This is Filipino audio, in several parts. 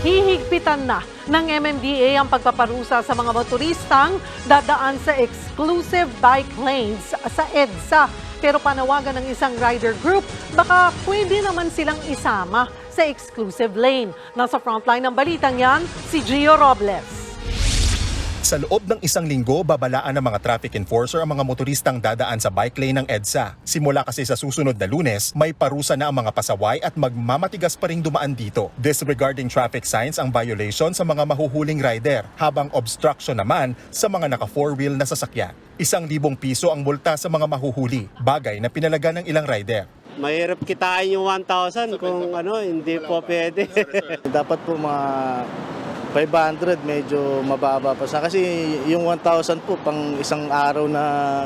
hihigpitan na ng MMDA ang pagpaparusa sa mga motoristang dadaan sa exclusive bike lanes sa EDSA. Pero panawagan ng isang rider group, baka pwede naman silang isama sa exclusive lane. Nasa frontline ng balitang yan, si Gio Robles. Sa loob ng isang linggo, babalaan ng mga traffic enforcer ang mga motoristang dadaan sa bike lane ng EDSA. Simula kasi sa susunod na lunes, may parusa na ang mga pasaway at magmamatigas pa ring dumaan dito. Disregarding traffic signs ang violation sa mga mahuhuling rider, habang obstruction naman sa mga naka four-wheel na sasakyan. Isang libong piso ang multa sa mga mahuhuli, bagay na pinalaga ng ilang rider. Mahirap kitain yung 1,000 kung ano, hindi po pwede. Dapat po mga 500 medyo mababa pa sa kasi yung 1,000 po pang isang araw na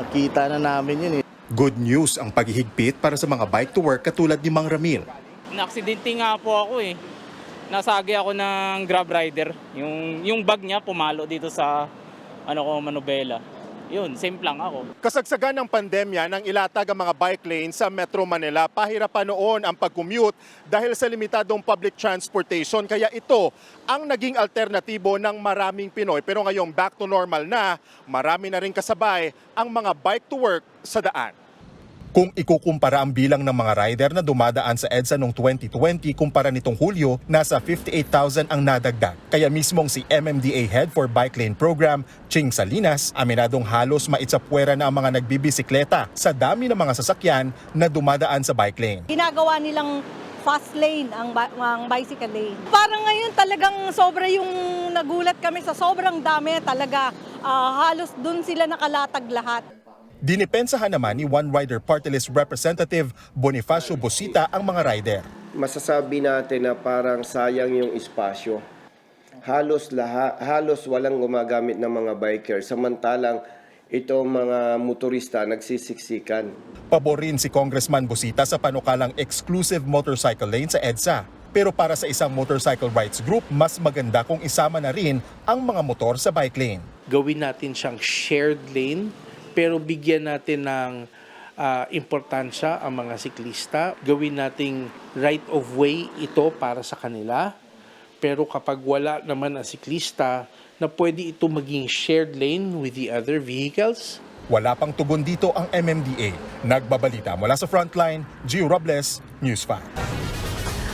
kita na namin yun eh. Good news ang paghihigpit para sa mga bike to work katulad ni Mang Ramil. Na-aksidente nga po ako eh. Nasagi ako ng grab rider. Yung, yung bag niya pumalo dito sa ano ko, Manobela. Yun, same lang ako. Kasagsagan ng pandemya nang ilatag ang mga bike lane sa Metro Manila, pahirapan noon ang pag-commute dahil sa limitadong public transportation. Kaya ito ang naging alternatibo ng maraming Pinoy. Pero ngayong back to normal na, marami na rin kasabay ang mga bike to work sa daan. Kung ikukumpara ang bilang ng mga rider na dumadaan sa EDSA noong 2020 kumpara nitong Hulyo, nasa 58,000 ang nadagdag. Kaya mismong si MMDA Head for Bike Lane Program, Ching Salinas, aminadong halos maitsapwera na ang mga nagbibisikleta sa dami ng mga sasakyan na dumadaan sa bike lane. ginagawa nilang fast lane ang, ang bicycle lane. Parang ngayon talagang sobra yung nagulat kami sa sobrang dami talaga. Ah, halos dun sila nakalatag lahat. Dinipensahan naman ni One Rider Party List Representative Bonifacio Bosita ang mga rider. masasabi natin na parang sayang yung espasyo. Halos laha, halos walang gumagamit ng mga biker samantalang itong mga motorista nagsisiksikan. Pabor rin si Congressman Busita sa panukalang exclusive motorcycle lane sa EDSA. Pero para sa isang motorcycle rights group, mas maganda kung isama na rin ang mga motor sa bike lane. gawin natin siyang shared lane pero bigyan natin ng ah, importansya ang mga siklista. Gawin nating right of way ito para sa kanila. Pero kapag wala naman ang siklista, na pwede ito maging shared lane with the other vehicles, Wala pang tugon dito ang MMDA. Nagbabalita mula sa frontline, Gio Robles, News 5.